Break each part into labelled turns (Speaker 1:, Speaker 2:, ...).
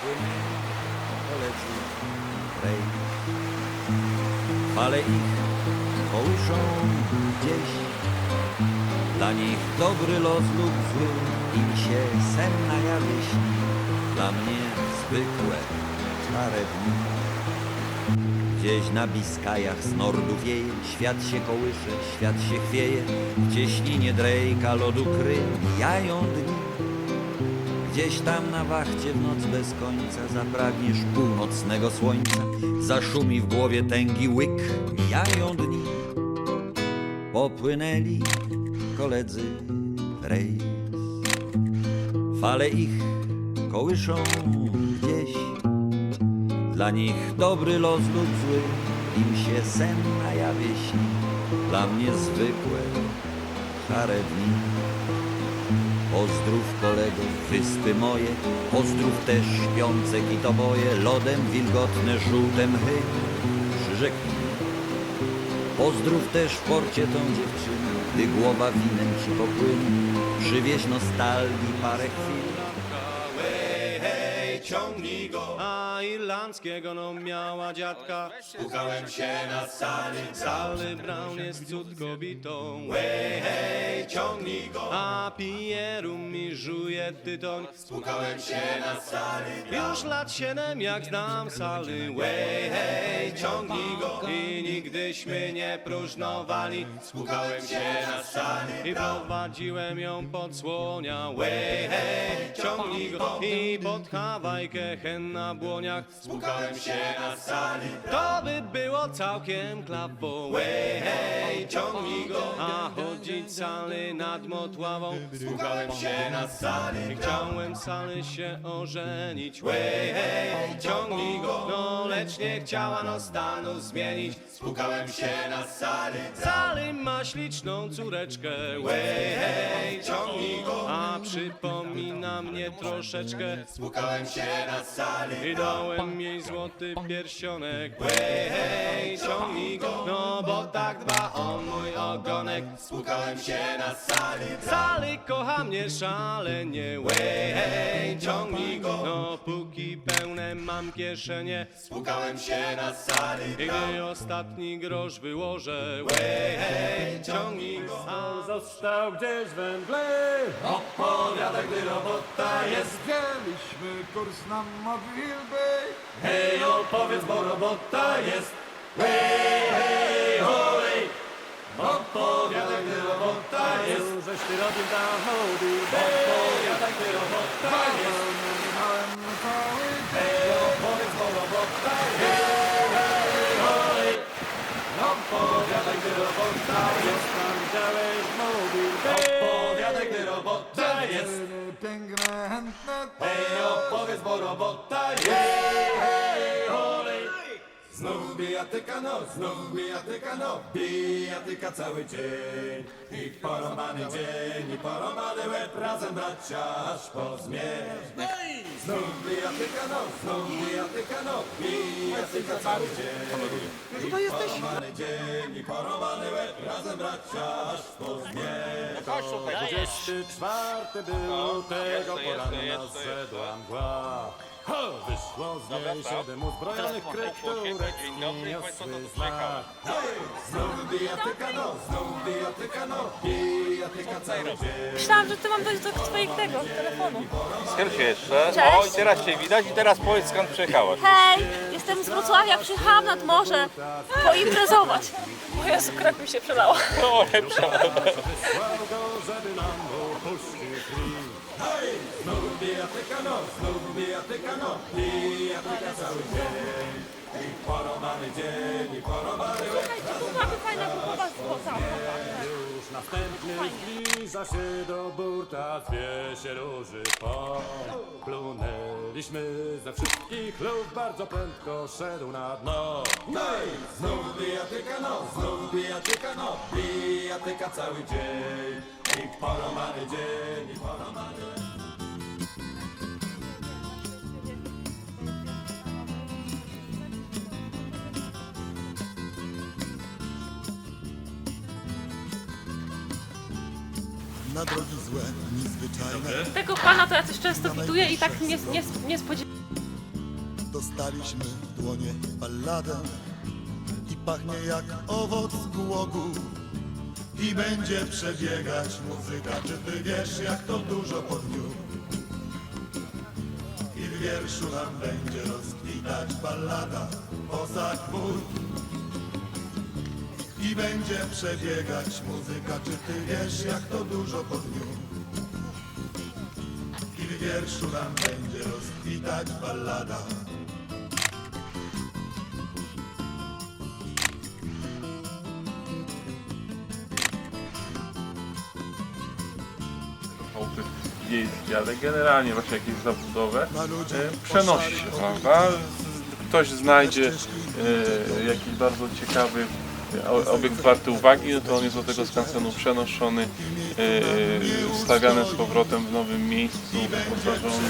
Speaker 1: Płynęli koledzy rej. Fale ich kołyszą gdzieś. Dla nich dobry los lub zły, im się sen na jawie śni. Dla mnie zwykłe, szare dni. Gdzieś na Biskajach z nordu wieje, świat się kołysze, świat się chwieje. W cieśninie drejka lodu kryje, mijają dni. Gdzieś tam na wachcie w noc bez końca zapragniesz północnego słońca. Zaszumi w głowie tęgi łyk, mijają dni. Popłynęli koledzy rejs. Fale ich kołyszą gdzieś. Dla nich dobry los lub zły, im się sen na jawie śni. Dla mnie zwykłe, szare dni. Pozdrów kolego, wyspy moje, pozdrów też śpiące kitoboje, lodem wilgotne żółte mchy, przyrzeknij. Pozdrów też w porcie tą dziewczynę, gdy głowa winem ci popłynie, przywieź nostalgii parę chwil.
Speaker 2: Ciągnij go,
Speaker 3: A irlandzkiego no miała dziadka.
Speaker 2: Pukałem się na sali,
Speaker 3: Sally Brown jest cud kobietą
Speaker 2: Hej, hej, ciągnij go,
Speaker 3: A Pieru mi żuje tytoń.
Speaker 2: Pukałem się na sali,
Speaker 3: Już lat siedem jak znam Sally. Way
Speaker 2: hej, ciągnij go,
Speaker 3: I nigdyśmy nie próżnowali.
Speaker 2: Pukałem się na sali,
Speaker 3: I prowadziłem ją pod słonia.
Speaker 2: Hej, hej, ciągnij go,
Speaker 3: I pod Hawajkę hen na błoniach
Speaker 2: pukałem się na sali,
Speaker 3: To by było całkiem klapo
Speaker 2: hej, hej, ciągnij go,
Speaker 3: A chodzić Sally nad Motławą.
Speaker 2: Pukałem się na sali,
Speaker 3: Chciałem Sally się ożenić.
Speaker 2: Hej, hej, ciągnij go,
Speaker 3: No lecz nie chciała no stanu zmienić.
Speaker 2: Pukałem się na sali,
Speaker 3: Sally ma śliczną córeczkę.
Speaker 2: Hej, hej, ciągnij go,
Speaker 3: A przypomina mnie troszeczkę.
Speaker 2: Pukałem się na sali,
Speaker 3: I dałem jej złoty pierścionek.
Speaker 2: Hej, hej, ciągnij go,
Speaker 3: No bo tak dba o mój ogonek.
Speaker 2: Pukałem się na sali,
Speaker 3: Sally kocha mnie szalenie.
Speaker 2: Hej, hej, ciągnij go,
Speaker 3: No póki pełne mam kieszenie.
Speaker 2: Pukałem się na sali,
Speaker 3: I gdy ostatni grosz wyłożę.
Speaker 2: Hej, hej, ciągnij go,
Speaker 3: A został gdzieś węgle
Speaker 2: opowiada, gdy robota jest,
Speaker 4: Wzięliśmy kurs na Bay
Speaker 2: hej, opowiedz, bo robota jest, hej, hej, holej, opowiada, gdy robota jest,
Speaker 3: Żeś ty robił tam hody
Speaker 2: opowiada, gdy robota jest, hej, opowiedz, bo robota jest, opowiedz, bo robota jest. Hej, olej. Znów bijatyka no, znów bijatyka no, bijatyka cały dzień. I porąbany dzień, i porąbany łeb, razem bracia aż po zmierzch. Znów bijatyka no, znów bijatyka no, bijatyka cały dzień. I porąbany dzień, i porąbany łeb, razem bracia aż po zmierzch.
Speaker 3: 24 był tego poranna zedła mgła Ho! Wyszło z niej siedem uzbrojonych kryk, które niosły znak
Speaker 2: Znów bijatyka no, znów bijatyka no, bijatyka cały dzień.
Speaker 5: Myślałam, że ty mam dojść do twojego telefonu.
Speaker 6: Skąd się jeszcze?
Speaker 5: Cześć.
Speaker 6: O, i teraz cię widać i teraz powiedz skąd przyjechałaś.
Speaker 5: Hej, jestem z Wrocławia, przyjechałam nad morze poimprezować. O Jezu, krew mi się przelała.
Speaker 6: O, lepsza.
Speaker 3: Wysłał go, żeby nam
Speaker 2: bijatyka no, znów no, cały dzień. I porąbany dzień, i porąbany łeb.
Speaker 5: Byłaby fajna grupowa
Speaker 3: Już następny zbliża się do burta Zwie się róży po Plunęliśmy ze wszystkich lub Bardzo prędko szedł na dno
Speaker 2: Hej! Znów bijatyka no, znów no, bijatyka cały dzień. I porąbany dzień, i porąbany łeb.
Speaker 4: Na drogi złe, niezwyczajne
Speaker 5: Tego pana to ja coś często widuję i tak nie, nie, nie
Speaker 7: dostaliśmy w dłonie balladę i pachnie jak owoc głogu i będzie przebiegać muzyka. Czy ty wiesz, jak to dużo po dniu? I w wierszu nam będzie rozkwitać ballada poza chmur. I będzie przebiegać muzyka. Czy ty wiesz, jak to dużo po dniu? I w wierszu nam będzie rozkwitać ballada
Speaker 8: chałupy wiejskie, ale generalnie właśnie jakieś zabudowę e, przenosi się, prawda? Ktoś znajdzie e, jakiś bardzo ciekawy obiekt warty uwagi, to on jest do tego skansenu przenoszony, e, stawiany z powrotem w nowym miejscu, wyposażony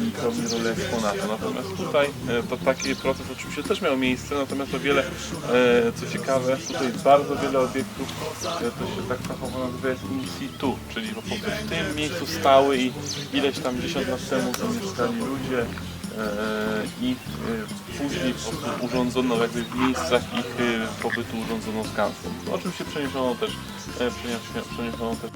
Speaker 8: e, i pełni rolę eksponatu. Natomiast tutaj e, to taki proces oczywiście też miał miejsce, natomiast o wiele, e, co ciekawe, tutaj bardzo wiele obiektów, e, to się tak fachowo nazywa jest in situ, czyli po prostu w tym miejscu stały i ileś tam dziesiąt lat temu tu mieszkali ludzie e, i e, później urządzono jakby w miejscach ich e, pobytu urządzono skansen. Oczywiście przeniesiono też, e, przeniesiono, przeniesiono też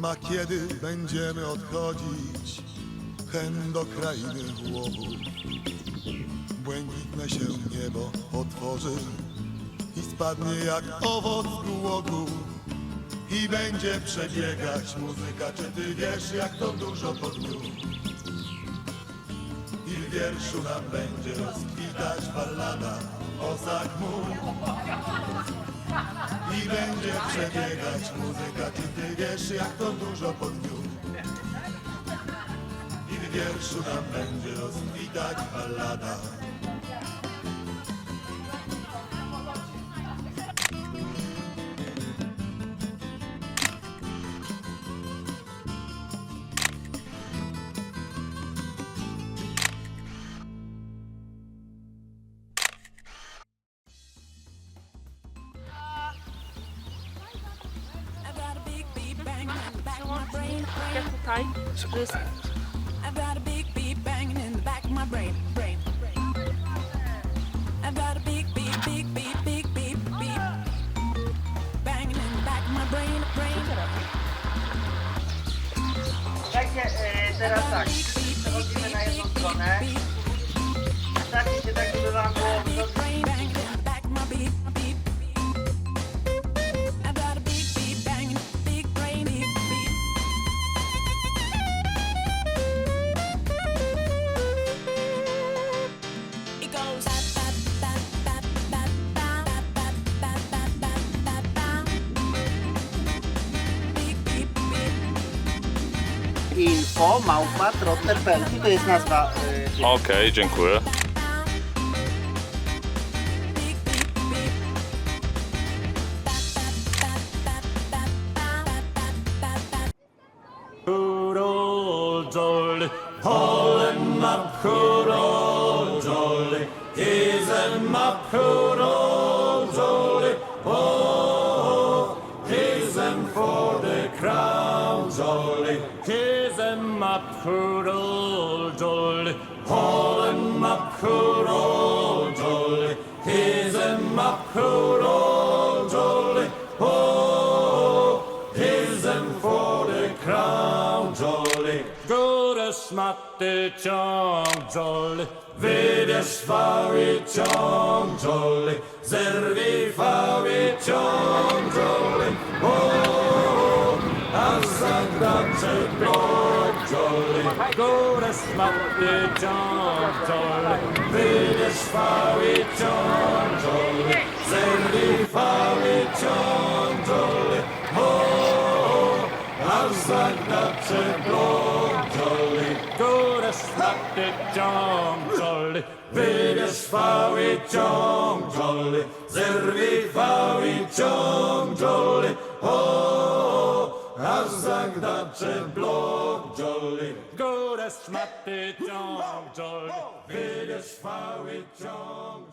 Speaker 7: Ma kiedy będziemy odchodzić hen do krainy łowu. Błękitne się niebo otworzy i spadnie jak owoc głogu. I będzie przebiegać muzyka, czy ty wiesz jak to dużo po dniu? I w wierszu nam będzie rozkwitać ballada poza chmur. I będzie przebiegać muzyka, czy ty wiesz jak to dużo po dniu I w wierszu nam będzie rozkwitać ballada
Speaker 9: of my brain, brain.
Speaker 10: Słuchajcie, e, teraz tak, przechodzimy na jedną stronę. Starcie się tak, żeby wam było wygodnie. Małpa, trotter.pl. To jest nazwa. y,
Speaker 8: Okej, dziękuję.
Speaker 3: Szmaty ciąg jolly Wybierz fały ciąg jolly Zerwij fały ciąg jolly O, a zagracze blok jolly Góry szmaty ciąg jolly Wybierz fały O, Wyresztaty ciążol, wybierz fały ciążol, zerwij fały ciążol, o, aż zagdacze blok jolly. Górę szmaty ciążol, wybierz fały ciążol.